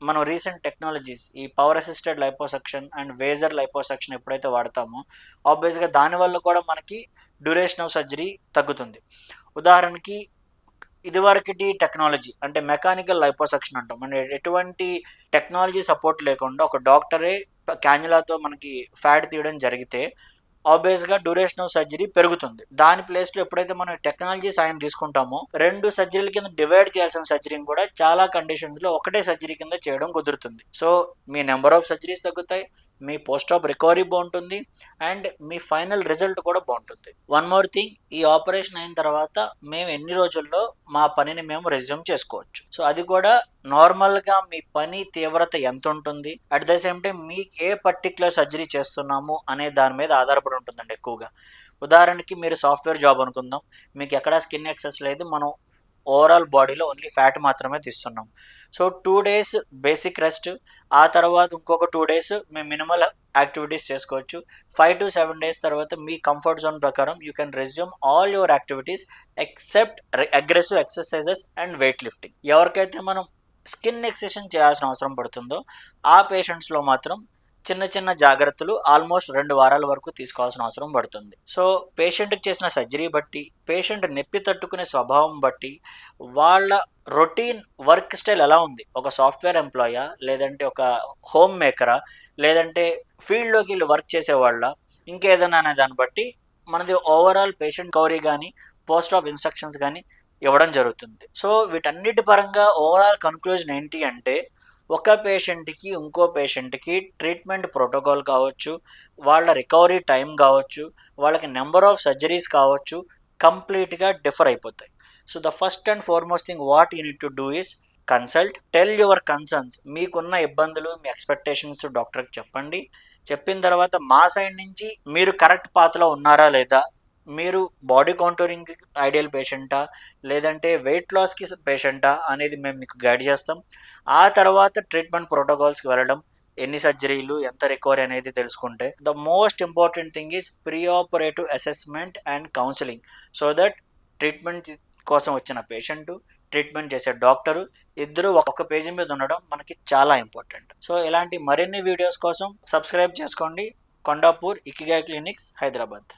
మనం recent technologies ఈ power assisted liposuction and vaser liposuction ఎప్పుడైతే వాడతామో ఆబ్వియస్గా దానివల్ల కూడా మనకి డ్యూరేషన్ ఆఫ్ సర్జరీ తగ్గుతుంది. ఉదాహరణకి ఇదివరకటి టెక్నాలజీ అంటే మెకానికల్ లైపోసెక్షన్ అంటాం. అంటే ఎటువంటి టెక్నాలజీ సపోర్ట్ లేకుండా ఒక డాక్టరే క్యాన్యులాతో మనకి ఫ్యాట్ తీయడం జరిగితే ఆబ్వియస్గా డ్యూరేషన్ ఆఫ్ సర్జరీ పెరుగుతుంది. దాని ప్లేస్లో ఎప్పుడైతే మనం టెక్నాలజీ సాయం తీసుకుంటామో రెండు సర్జరీల కింద డివైడ్ చేయాల్సిన సర్జరీని కూడా చాలా కండిషన్స్లో ఒకటే సర్జరీ కింద చేయడం కుదురుతుంది. సో మీ నెంబర్ ఆఫ్ సర్జరీస్ తగ్గుతాయి మీ పోస్ట్ ఆఫ్ రికవరీ బాగుంటుంది అండ్ మీ ఫైనల్ రిజల్ట్ కూడా బాగుంటుంది. వన్ మోర్ థింగ్ ఈ ఆపరేషన్ అయిన తర్వాత మేము ఎన్ని రోజుల్లో మా పనిని మేము రెజ్యూమ్ చేసుకోవచ్చు? సో అది కూడా నార్మల్గా మీ పని తీవ్రత ఎంత ఉంటుంది? అట్ ద సేమ్ టైం మీకు ఏ పర్టికులర్ సర్జరీ చేస్తున్నాము అనే దాని మీద ఆధారపడి ఉంటుందండి ఎక్కువగా. ఉదాహరణకి మీరు సాఫ్ట్వేర్ జాబ్ అనుకుందాం. మీకు ఎక్కడా స్కిన్ యాక్సెస్ లేదు. మనం ఓవరాల్ బాడీలో ఓన్లీ ఫ్యాట్ మాత్రమే తీస్తున్నాం. So two days basic rest ఆ తర్వాత ఇంకొక టూ డేస్ మేము మినిమల్ యాక్టివిటీస్ చేసుకోవచ్చు. ఫైవ్ టు సెవెన్ డేస్ తర్వాత మీ కంఫర్ట్ జోన్ ప్రకారం you can resume all your activities except aggressive exercises and weight lifting ఎవరికైతే మనం స్కిన్ ఎక్సెషన్ చేయాల్సిన అవసరం పడుతుందో ఆ పేషెంట్స్లో మాత్రం చిన్న చిన్న జాగ్రత్తలు ఆల్మోస్ట్ రెండు వారాల వరకు తీసుకోవాల్సిన అవసరం పడుతుంది. సో పేషెంట్కి చేసిన సర్జరీ బట్టి పేషెంట్ నొప్పి తట్టుకునే స్వభావం బట్టి వాళ్ళ రొటీన్ వర్క్ స్టైల్ ఎలా ఉంది? ఒక సాఫ్ట్వేర్ ఎంప్లాయా లేదంటే ఒక హోమ్ మేకరా లేదంటే ఫీల్డ్లోకి వెళ్ళి వర్క్ చేసేవాళ్ళ ఇంకేదైనా అనే దాన్ని బట్టి మనది ఓవరాల్ పేషెంట్ కవరీ కానీ పోస్ట్ ఆఫ్ ఇన్స్ట్రక్షన్స్ కానీ ఇవ్వడం జరుగుతుంది. సో వీటన్నిటి పరంగా ఓవరాల్ కన్క్లూజన్ ఏంటి అంటే ఒక పేషెంట్కి ఇంకో పేషెంట్కి ట్రీట్మెంట్ ప్రోటోకాల్ కావచ్చు వాళ్ళ రికవరీ టైం కావచ్చు వాళ్ళకి నెంబర్ ఆఫ్ సర్జరీస్ కావచ్చు కంప్లీట్గా డిఫర్ అయిపోతాయి. So the first and foremost thing what you need to do is consult. Tell your concerns. మీకున్న ఇబ్బందులు మీ ఎక్స్పెక్టేషన్స్ డాక్టర్కి చెప్పండి. చెప్పిన తర్వాత మా సైడ్ నుంచి మీరు కరెక్ట్ పాత్లో ఉన్నారా లేదా మీరు బాడీ కాంటూరింగ్ ఐడియల్ పేషెంటా లేదంటే వెయిట్ లాస్కి పేషెంటా అనేది మేము మీకు గైడ్ చేస్తాం. ఆ తర్వాత ట్రీట్మెంట్ ప్రోటోకాల్స్కి వెళ్ళడం ఎన్ని సర్జరీలు ఎంత రికవరీ అనేది తెలుసుకుంటే. The most important thing is pre operative assessment and counselling so that treatment కోసం వచ్చిన పేషెంట్ ట్రీట్మెంట్ చేసే డాక్టరు ఇద్దరు ఒక్కొక్క పేజీ మీద ఉండడం మనకి చాలా ఇంపార్టెంట్ సో ఇలాంటి మరిన్ని వీడియోస్ కోసం సబ్స్క్రైబ్ చేసుకోండి. Kondapur ikigai clinics Hyderabad